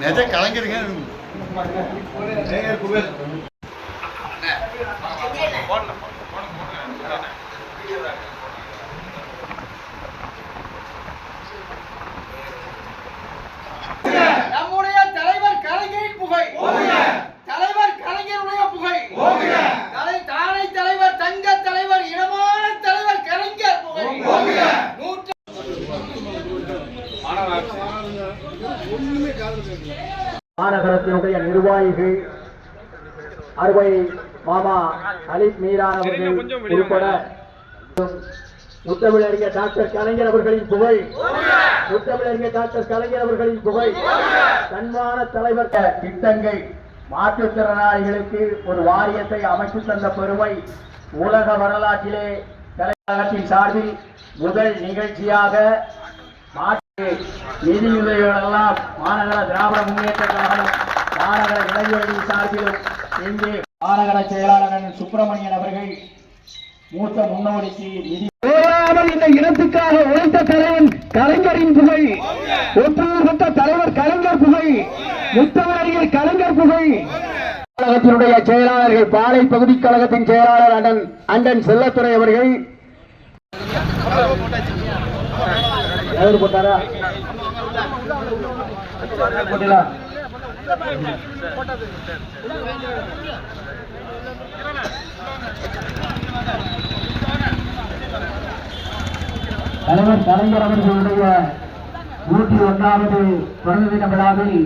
நிஜ கலைஞருங்க நம்முடைய தலைவர் கலைஞரின் புகை தலைவர் கலைஞருடைய புகை தலை தானை தலைவர் தங்க தலைவர் இடமான தலைவர் கலைஞர் புகை நூற்று மாநகரத்தினுடைய நிர்வாகிகள் அறுவை மாமா அலிப் மீரான் அவர்கள் உட்பட முத்தமிழறிஞர் டாக்டர் கலைஞர் அவர்களின் புகழ் முத்தமிழறிஞர் டாக்டர் கலைஞர் அவர்களின் புகழ் தன்மான தலைவர் திட்டங்கள் மாற்றுத்திறனாளிகளுக்கு ஒரு வாரியத்தை அமைத்து தந்த பெருமை உலக வரலாற்றிலே கலைஞரகத்தின் சார்பில் முதல் நிகழ்ச்சியாக மாற்று நிதியுதவிகளெல்லாம் மாநகர திராவிட முன்னேற்ற கழகம் மாநகர இளைஞரணி சார்பிலும் இங்கே மாநகர செயலாளர் சுப்பிரமணியன் அவர்கள் மூத்த முன்னோடிக்கு நிதி இந்த இனத்துக்காக உழைத்த தலைவன் கலைஞரின் புகழ். ஒற்றுமைப்பட்ட தலைவர் கலைஞர் புகழ். முத்தமிழறிஞர் கலைஞர் புகழ். கழகத்தினுடைய செயலாளர்கள் பாலை பகுதி கழகத்தின் செயலாளர் அண்ணன் அண்டன் செல்லத்துறை அவர்கள். எவர் போட்டாரா போட்டீங்களா? தலைவர் கலைஞர் அவர்களுடைய நூற்றி ஒன்றாவது பிறந்த தின விழாவில்